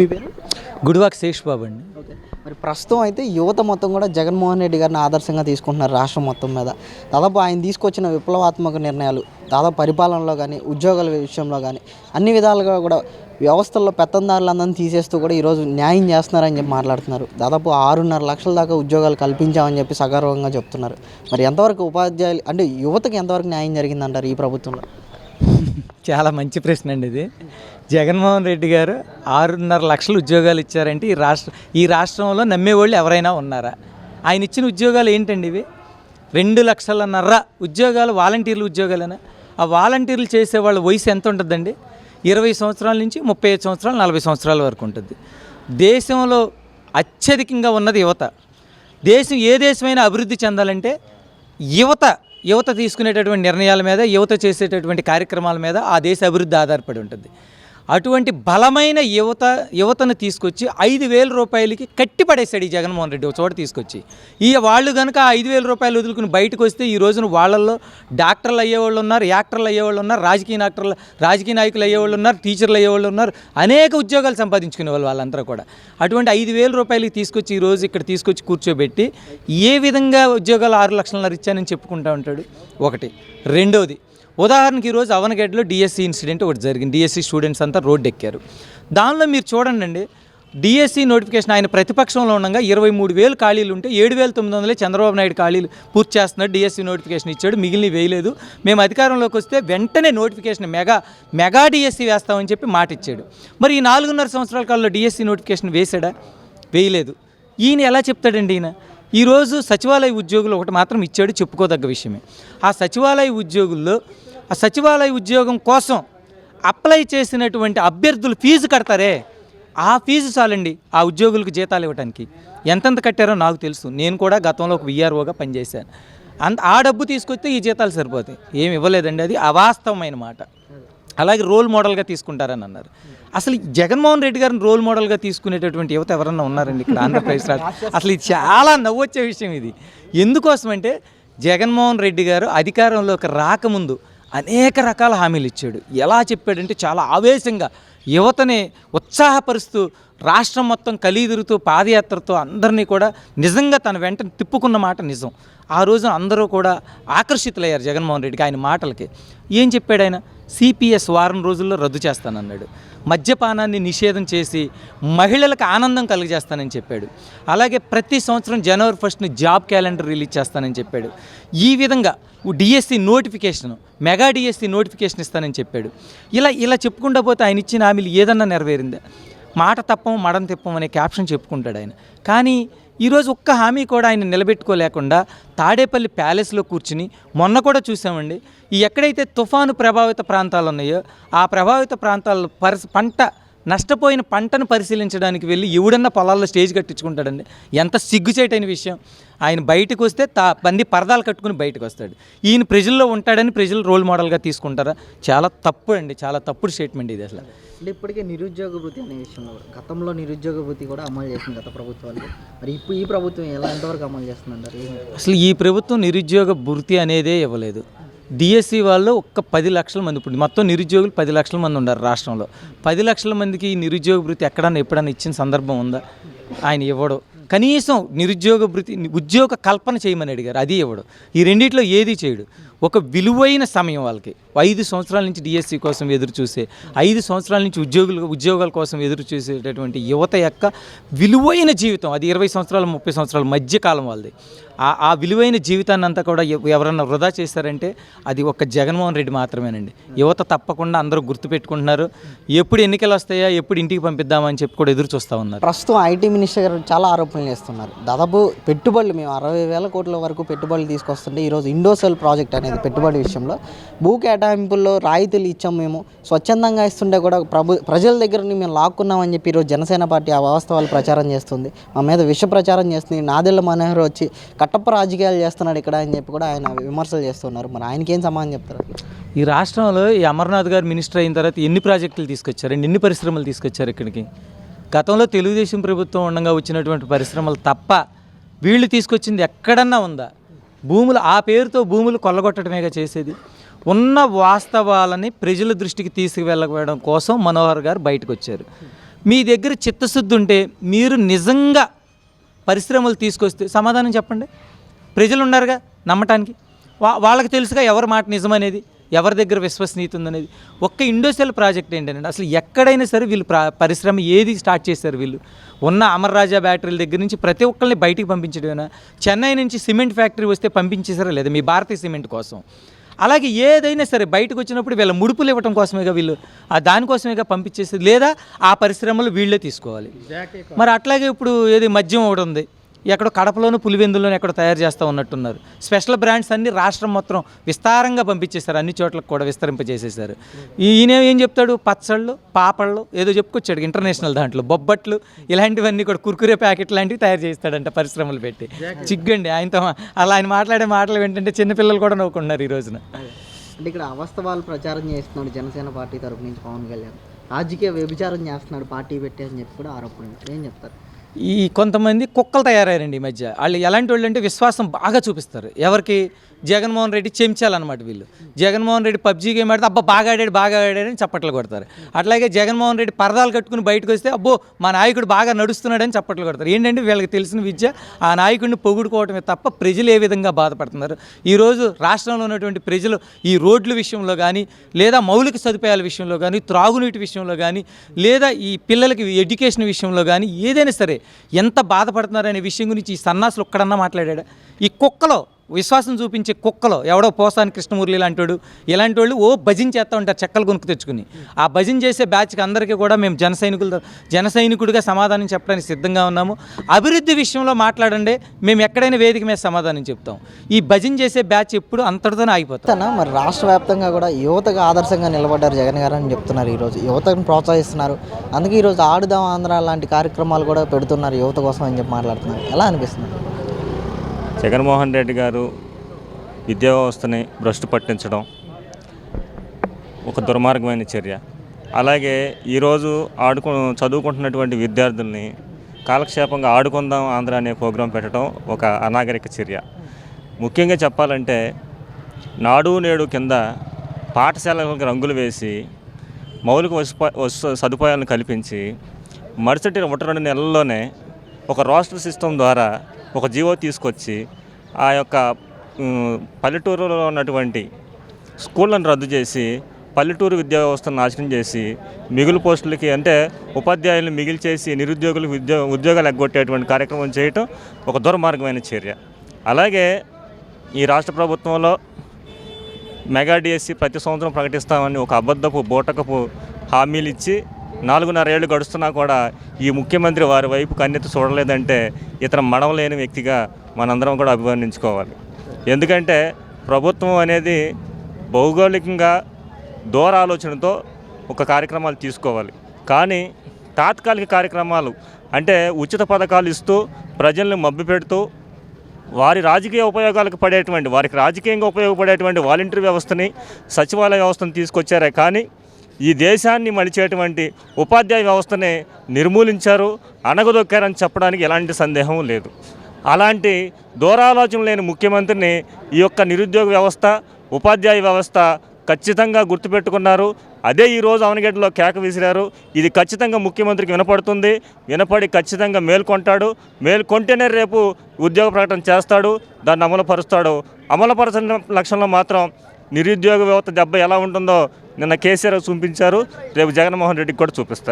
మీ పేరు? గుడివాక్ శేష్ బాబు అండి. ఓకే. మరి ప్రస్తుతం అయితే యువత మొత్తం కూడా జగన్మోహన్ రెడ్డి గారిని ఆదర్శంగా తీసుకుంటున్నారు రాష్ట్రం మొత్తం మీద. దాదాపు ఆయన తీసుకొచ్చిన విప్లవాత్మక నిర్ణయాలు దాదాపు పరిపాలనలో కానీ ఉద్యోగాల విషయంలో కానీ అన్ని విధాలుగా కూడా వ్యవస్థల్లో పెత్తందారులందరినీ తీసేస్తూ కూడా ఈరోజు న్యాయం చేస్తున్నారని చెప్పి మాట్లాడుతున్నారు. దాదాపు ఆరున్నర లక్షల దాకా ఉద్యోగాలు కల్పించామని చెప్పి సగర్వంగా చెప్తున్నారు. మరి ఎంతవరకు ఉపాధ్యాయులు అంటే యువతకి ఎంతవరకు న్యాయం జరిగిందంటారు ఈ ప్రభుత్వంలో? చాలా మంచి ప్రశ్న అండి ఇది. జగన్మోహన్ రెడ్డి గారు ఆరున్నర లక్షలు ఉద్యోగాలు ఇచ్చారంటే ఈ రాష్ట్ర ఈ రాష్ట్రంలో నమ్మేవాళ్ళు ఎవరైనా ఉన్నారా? ఆయన ఇచ్చిన ఉద్యోగాలు ఏంటండి ఇవి? రెండు లక్షలన్నర ఉద్యోగాలు వాలంటీర్లు ఉద్యోగాలేనా? ఆ వాలంటీర్లు చేసే వాళ్ళ వయసు ఎంత ఉంటుందండి ఇరవై సంవత్సరాల నుంచి ముప్పై ఐదు సంవత్సరాలు నలభై సంవత్సరాల వరకు ఉంటుంది. దేశంలో అత్యధికంగా ఉన్నది యువత. దేశం ఏ దేశమైనా అభివృద్ధి చెందాలంటే యువత యువత తీసుకునేటటువంటి నిర్ణయాల మీద యువత చేసేటటువంటి కార్యక్రమాల మీద ఆ దేశ అభివృద్ధి ఆధారపడి ఉంటుంది. అటువంటి బలమైన యువత యువతను తీసుకొచ్చి ఐదు వేల రూపాయలకి కట్టిపడేశాడు ఈ జగన్మోహన్ రెడ్డి ఒక చోట తీసుకొచ్చి. ఈ వాళ్ళు కనుక ఐదు వేల రూపాయలు వదులుకుని బయటకు వస్తే ఈ రోజున వాళ్ళల్లో డాక్టర్లు అయ్యేవాళ్ళు ఉన్నారు యాక్టర్లు అయ్యేవాళ్ళు ఉన్నారు రాజకీయ నాయకులు రాజకీయ నాయకులు అయ్యేవాళ్ళు ఉన్నారు టీచర్లు అయ్యేవాళ్ళు ఉన్నారు అనేక ఉద్యోగాలు సంపాదించుకునే వాళ్ళు వాళ్ళందరూ కూడా. అటువంటి ఐదు వేల రూపాయలకి తీసుకొచ్చి ఈ రోజు ఇక్కడ తీసుకొచ్చి కూర్చోబెట్టి ఏ విధంగా ఉద్యోగాలు ఆరు లక్షలన్నర ఇచ్చానని చెప్పుకుంటా ఉంటాడు? ఒకటి. రెండోది ఉదాహరణకి ఈరోజు అవనగడ్డలో డిఎస్సి ఇన్సిడెంట్ ఒకటి జరిగింది. డిఎస్సి స్టూడెంట్స్ అంతా రోడ్డు ఎక్కారు. దానిలో మీరు చూడండి అండి డిఎస్సి నోటిఫికేషన్ ఆయన ప్రతిపక్షంలో ఉండగా ఇరవై మూడు వేలు ఖాళీలు ఉంటే ఏడు వేల తొమ్మిది వందలే చంద్రబాబు నాయుడు ఖాళీలు పూర్తి చేస్తున్నాడు. డిఎస్సి నోటిఫికేషన్ ఇచ్చాడు మిగిలిన వేయలేదు. మేము అధికారంలోకి వస్తే వెంటనే నోటిఫికేషన్ మెగా మెగా డిఎస్సి వేస్తామని చెప్పి మాట ఇచ్చాడు. మరి ఈ నాలుగున్నర సంవత్సరాల కాలంలో డిఎస్సి నోటిఫికేషన్ వేసాడా వేయలేదు. ఈయన ఎలా చెప్తాడండి ఈయన? ఈరోజు సచివాలయ ఉద్యోగులు ఒకటి మాత్రం ఇచ్చాడు చెప్పుకోదగ్గ విషయమే. ఆ సచివాలయ ఉద్యోగుల్లో ఆ సచివాలయ ఉద్యోగం కోసం అప్లై చేసినటువంటి అభ్యర్థులు ఫీజు కడతారే? ఆ ఫీజు చాలండి ఆ ఉద్యోగులకు జీతాలు ఇవ్వడానికి ఎంతెంత కట్టారో నాకు తెలుసు. నేను కూడా గతంలో ఒక విఆర్ఓగా పనిచేశాను. అంత ఆ డబ్బు తీసుకొస్తే ఈ జీతాలు సరిపోతాయి. ఏమి ఇవ్వలేదండి అది అవాస్తవమైన మాట. అలాగే రోల్ మోడల్గా తీసుకుంటారని అన్నారు. అసలు ఈ జగన్మోహన్ రెడ్డి గారిని రోల్ మోడల్గా తీసుకునేటటువంటి యువత ఎవరన్నా ఉన్నారండి ఇక్కడ ఆంధ్రప్రదేశ్ రాష్ట్రం? అసలు ఇది చాలా నవ్వొచ్చే విషయం ఇది. ఎందుకోసమంటే జగన్మోహన్ రెడ్డి గారు అధికారంలోకి రాకముందు అనేక రకాల హామీలు ఇచ్చాడు. ఎలా చెప్పాడంటే చాలా ఆవేశంగా యువతని ఉత్సాహపరుస్తూ రాష్ట్రం మొత్తం కలిదిరుతూ పాదయాత్రతో అందరినీ కూడా నిజంగా తన వెంట తిప్పుకున్న మాట నిజం. ఆ రోజు అందరూ కూడా ఆకర్షితులయ్యారు జగన్మోహన్ రెడ్డికి ఆయన మాటలకి. ఏం చెప్పాడు ఆయన? సిపిఎస్ వారం రోజుల్లో రద్దు చేస్తానన్నాడు. మద్యపానాన్ని నిషేధం చేసి మహిళలకు ఆనందం కలిగజేస్తానని చెప్పాడు. అలాగే ప్రతి సంవత్సరం జనవరి ఫస్ట్ని జాబ్ క్యాలెండర్ రిలీజ్ చేస్తానని చెప్పాడు. ఈ విధంగా DSC notification mega DSC notification ఇస్తానని చెప్పాడు. ఇలా ఇలా చెప్పుకుంటా పోతే ఆయన ఇచ్చిన హామీలు ఏదన్నా నెరవేరిందా? మాట తప్పం మడం తిప్పం అనే క్యాప్షన్ చెప్పుకుంటాడు ఆయన. కానీ ఈరోజు ఒక్క హామీ కూడా ఆయన నిలబెట్టుకోలేకుండా తాడేపల్లి ప్యాలెస్లో కూర్చుని మొన్న కూడా చూసామండి. ఈ ఎక్కడైతే తుఫాను ప్రభావిత ప్రాంతాలు ఉన్నాయో ఆ ప్రభావిత ప్రాంతాల్లో పరిస్ పంట నష్టపోయిన పంటను పరిశీలించడానికి వెళ్ళి ఎవడన్నా పొలాల్లో స్టేజ్ కట్టించుకుంటాడండి. ఎంత సిగ్గుచేటైన విషయం. ఆయన బయటకు వస్తే తా పంది పరదాలు కట్టుకుని బయటకు వస్తాడు. ఈయన ప్రజల్లో ఉంటాడని ప్రజలు రోల్ మోడల్గా తీసుకుంటారా? చాలా తప్పు అండి. చాలా తప్పుడు స్టేట్మెంట్ ఇది అసలు. అంటే ఇప్పటికే నిరుద్యోగ వృత్తి అనే విషయంలో గతంలో నిరుద్యోగ వృత్తి కూడా అమలు చేసింది గత ప్రభుత్వాలు. మరి ఇప్పుడు ఈ ప్రభుత్వం ఎలా ఎంతవరకు అమలు చేస్తుందంటారు? అసలు ఈ ప్రభుత్వం నిరుద్యోగ భృతి అనేదే ఇవ్వలేదు. డిఎస్సి వాళ్ళు ఒక్క పది లక్షల మంది ఇప్పుడు మొత్తం నిరుద్యోగులు పది లక్షల మంది ఉన్నారు రాష్ట్రంలో. పది లక్షల మందికి ఈ నిరుద్యోగ వృత్తి ఎక్కడన్నా ఎప్పుడన్నా ఇచ్చిన సందర్భం ఉందా? ఆయన ఇవ్వడు. కనీసం నిరుద్యోగ భృతి ఉద్యోగ కల్పన చేయమని అడిగారు. అది ఇవ్వడు ఈ రెండిట్లో ఏది చేయడు ఒక విలువైన సమయం వాళ్ళకి. ఐదు సంవత్సరాల నుంచి డిఎస్సి కోసం ఎదురు చూసే ఐదు సంవత్సరాల నుంచి ఉద్యోగులు ఉద్యోగాల కోసం ఎదురు చూసేటటువంటి యువత యొక్క విలువైన జీవితం అది ఇరవై సంవత్సరాలు ముప్పై సంవత్సరాల మధ్య కాలం వాళ్ళది. ఆ ఆ విలువైన జీవితాన్ని అంతా కూడా ఎవరైనా ఎవరన్నా వృధా చేశారంటే అది ఒక జగన్మోహన్ రెడ్డి మాత్రమేనండి. యువత తప్పకుండా అందరూ గుర్తుపెట్టుకుంటున్నారు. ఎప్పుడు ఎన్నికలు వస్తాయా ఎప్పుడు ఇంటికి పంపిద్దామని చెప్పి కూడా ఎదురు చూస్తూ ఉన్నారు. ప్రస్తుతం ఐటీ మినిస్టర్ గారు చాలా ఆరోపణలు చేస్తున్నారు. దాదాపు పెట్టుబడులు మేము అరవై వేల కోట్ల వరకు పెట్టుబడులు తీసుకొస్తుంటే ఈరోజు ఇండోసెల్ ప్రాజెక్ట్ అనేది పెట్టుబడి విషయంలో భూ కేటాయింపుల్లో రాయితీలు ఇచ్చాం మేము. స్వచ్ఛందంగా ఇస్తుంటే కూడా ప్రభు ప్రజల దగ్గర నుండి మేము లాక్కున్నామని చెప్పి ఈరోజు జనసేన పార్టీ ఆ వాస్తవాలు ప్రచారం చేస్తుంది. మా మీద విష ప్రచారం చేస్తుంది. నాదెళ్ళ మనోహర్ వచ్చి కట్టప్ప రాజకీయాలు చేస్తున్నాడు ఇక్కడ అని చెప్పి కూడా ఆయన విమర్శలు చేస్తున్నారు. మరి ఆయనకేం సమాధానం చెప్తారు? ఈ రాష్ట్రంలో ఈ అమర్నాథ్ గారు మినిస్టర్ అయిన తర్వాత ఎన్ని ప్రాజెక్టులు తీసుకొచ్చారండి ఎన్ని పరిశ్రమలు తీసుకొచ్చారు ఇక్కడికి? గతంలో తెలుగుదేశం ప్రభుత్వం ఉండగా వచ్చినటువంటి పరిశ్రమలు తప్ప వీళ్ళు తీసుకొచ్చింది ఎక్కడన్నా ఉందా? భూములు ఆ పేరుతో భూములు కొల్లగొట్టడమేగా చేసేది? ఉన్న వాస్తవాలని ప్రజల దృష్టికి తీసుకువెళ్ళకపోవడం కోసం మనోహర్ గారు బయటకు వచ్చారు మీ దగ్గర చిత్తశుద్ధి ఉంటే మీరు నిజంగా పరిశ్రమలు తీసుకొస్తే సమాధానం చెప్పండి. ప్రజలు ఉన్నారుగా నమ్మటానికి. వా వాళ్ళకి తెలుసుగా ఎవరి మాట నిజమనేది. ఎవరి దగ్గర విశ్వసనీయత ఉందనేది. ఒక్క ఇండోసెల్ ప్రాజెక్ట్ ఏంటంటే అసలు ఎక్కడైనా సరే వీళ్ళు ప్రా పరిశ్రమ ఏది స్టార్ట్ చేశారు వీళ్ళు? ఉన్న అమర్ రాజా బ్యాటరీల దగ్గర నుంచి ప్రతి ఒక్కరిని బయటికి పంపించడమేనా? చెన్నై నుంచి సిమెంట్ ఫ్యాక్టరీ వస్తే పంపించేసారా లేదా మీ భారతీయ సిమెంట్ కోసం? అలాగే ఏదైనా సరే బయటకు వచ్చినప్పుడు వీళ్ళ ముడుపులు ఇవ్వటం కోసమేగా వీళ్ళు ఆ దానికోసమేగా పంపించేసి లేదా ఆ పరిశ్రమలు వీళ్ళే తీసుకోవాలి. మరి అట్లాగే ఇప్పుడు ఏది మద్యం ఒకటి ఉంది. ఎక్కడో కడపలోను పులివెందులోను ఎక్కడో తయారు చేస్తూ ఉన్నట్టున్నారు. స్పెషల్ బ్రాండ్స్ అన్ని రాష్ట్రం మొత్తం విస్తారంగా పంపించేశారు. అన్ని చోట్లకు కూడా విస్తరింపజేసేశారు. ఈయన ఏం చెప్తాడు? పచ్చళ్ళు పాపళ్ళు ఏదో చెప్పుకొచ్చాడు ఇంటర్నేషనల్ దాంట్లో. బొబ్బట్లు ఇలాంటివన్నీ కూడా కుర్కురే ప్యాకెట్ లాంటివి తయారు చేస్తాడంట పరిశ్రమలు పెట్టి. చిగ్గండి ఆయనతో అలా ఆయన మాట్లాడే మాటలు ఏంటంటే చిన్నపిల్లలు కూడా నవ్వుకుంటున్నారు ఈ రోజున. అంటే ఇక్కడ అవస్తవాలు ప్రచారం చేస్తున్నాడు జనసేన పార్టీ తరపు నుంచి పవన్ కళ్యాణ్. రాజకీయ వ్యభిచారం చేస్తున్నాడు పార్టీ పెట్టి అని చెప్పి కూడా ఆరోపణ ఏం చెప్తారు? ఈ కొంతమంది కుక్కలు తయారయ్యారండి ఈ మధ్య. వాళ్ళు ఎలాంటి వాళ్ళు అంటే విశ్వాసం బాగా చూపిస్తారు. ఎవరికి? జగన్మోహన్ రెడ్డి చెంచాలన్నమాట వీళ్ళు. జగన్మోహన్ రెడ్డి పబ్జీ గేమ్ ఆడితే అబ్బా బాగా ఆడాడు బాగా ఆడాడని చప్పట్లు కొడతారు. అట్లాగే జగన్మోహన్ రెడ్డి పరదాలు కట్టుకుని బయటకు వస్తే అబ్బో మా నాయకుడు బాగా నడుస్తున్నాడని చప్పట్లు కొడతారు. ఏంటంటే వీళ్ళకి తెలిసిన విద్య ఆ నాయకుడిని పొగుడుకోవటమే తప్ప ప్రజలు ఏ విధంగా బాధపడుతున్నారు? ఈరోజు రాష్ట్రంలో ఉన్నటువంటి ప్రజలు ఈ రోడ్ల విషయంలో కానీ లేదా మౌలిక సదుపాయాల విషయంలో కానీ త్రాగునీటి విషయంలో కానీ లేదా ఈ పిల్లలకి ఎడ్యుకేషన్ విషయంలో కానీ ఏదైనా సరే ఎంత బాధపడుతున్నారనే విషయం గురించి ఈ సన్నాసులు ఒక్కడన్నా మాట్లాడాడు? ఈ కుక్కలో విశ్వాసం చూపించే కుక్కలో ఎవడో పోసాని కృష్ణమూర్తి ఇలాంటి ఇలాంటి వాళ్ళు ఓ భజన్ చేస్తూ ఉంటారు చెక్కలు కొనుక్కు తెచ్చుకుని. ఆ భజన్ చేసే బ్యాచ్కి అందరికీ కూడా మేము జన సైనికులు జన సైనికుడిగా సమాధానం చెప్పడానికి సిద్ధంగా ఉన్నాము. అభివృద్ధి విషయంలో మాట్లాడండి మేము ఎక్కడైనా వేదిక మీద సమాధానం చెప్తాం. ఈ భజన్ చేసే బ్యాచ్ ఎప్పుడు అంతటితోనే ఆగిపోతాను మరి రాష్ట్ర వ్యాప్తంగా కూడా యువతకు ఆదర్శంగా నిలబడ్డారు జగన్ గారు అని చెప్తున్నారు ఈరోజు. యువతను ప్రోత్సహిస్తున్నారు. అందుకే ఈరోజు ఆడుదాం ఆంధ్ర లాంటి కార్యక్రమాలు కూడా పెడుతున్నారు యువత కోసం అని చెప్పి మాట్లాడుతున్నారు. ఎలా అనిపిస్తుంది? జగన్మోహన్ రెడ్డి గారు విద్యా వ్యవస్థని భ్రష్టు పట్టించడం ఒక దుర్మార్గమైన చర్య. అలాగే ఈరోజు ఆడుకు చదువుకుంటున్నటువంటి విద్యార్థుల్ని కాలక్షేపంగా ఆడుకుందాం ఆంధ్ర అనే ప్రోగ్రాం పెట్టడం ఒక అనాగరిక చర్య. ముఖ్యంగా చెప్పాలంటే నాడు నేడు కింద పాఠశాలలకు రంగులు వేసి మౌలిక వసప వస సదుపాయాలను కల్పించి మరుసటి ఒకటి రెండు నెలల్లోనే ఒక రోస్టర్ సిస్టమ్ ద్వారా ఒక జీవో తీసుకొచ్చి ఆ యొక్క పల్లెటూరులో ఉన్నటువంటి స్కూళ్ళను రద్దు చేసి పల్లెటూరు విద్యా వ్యవస్థను నాశనం చేసి మిగులు పోస్టులకి అంటే ఉపాధ్యాయులను మిగిల్చేసి నిరుద్యోగులకు ఉద్యో ఉద్యోగాలు ఎగ్గొట్టేటువంటి కార్యక్రమం చేయటం ఒక దుర్మార్గమైన చర్య. అలాగే ఈ రాష్ట్ర ప్రభుత్వంలో మెగా డిఎస్సి ప్రతి సంవత్సరం ప్రకటిస్తామని ఒక అబద్ధపు బోటకపు హామీలు ఇచ్చి నాలుగున్నర ఏళ్ళు గడుస్తున్నా కూడా ఈ ముఖ్యమంత్రి వారి వైపు కన్నెత్తి చూడలేదంటే ఇతను మడవలేని వ్యక్తిగా మనందరం కూడా అభివర్ణించుకోవాలి. ఎందుకంటే ప్రభుత్వం అనేది భౌగోళికంగా దూర ఆలోచనతో ఒక కార్యక్రమాలు తీసుకోవాలి. కానీ తాత్కాలిక కార్యక్రమాలు అంటే ఉచిత పథకాలు ఇస్తూ ప్రజల్ని మభ్యపెడుతూ వారి రాజకీయ ఉపయోగాలకు పడేటువంటి వారికి రాజకీయంగా ఉపయోగపడేటువంటి వాలంటీర్ వ్యవస్థని సచివాలయ వ్యవస్థను తీసుకొచ్చారే కానీ ఈ దేశాన్ని మలిచేటువంటి ఉపాధ్యాయ వ్యవస్థనే నిర్మూలించారు అణగదొక్కారని చెప్పడానికి ఎలాంటి సందేహం లేదు. అలాంటి దూరాలోచన లేని ముఖ్యమంత్రిని ఈ యొక్క నిరుద్యోగ వ్యవస్థ ఉపాధ్యాయ వ్యవస్థ ఖచ్చితంగా గుర్తుపెట్టుకున్నారు. అదే ఈరోజు అవనగడ్డలో కేక విసిరారు. ఇది ఖచ్చితంగా ముఖ్యమంత్రికి వినపడుతుంది. వినపడి ఖచ్చితంగా మేల్కొంటాడు. మేల్కొంటేనే రేపు ఉద్యోగ ప్రకటన చేస్తాడు. దాన్ని అమలుపరుస్తాడు. అమలుపరచిన లక్ష్యంలో మాత్రం నిరుద్యోగ వ్యవస్థ దెబ్బ ఎలా ఉంటుందో నిన్న కేసీఆర్ చూపించారు రేపు జగన్మోహన్ రెడ్డికి కూడా చూపిస్తారు.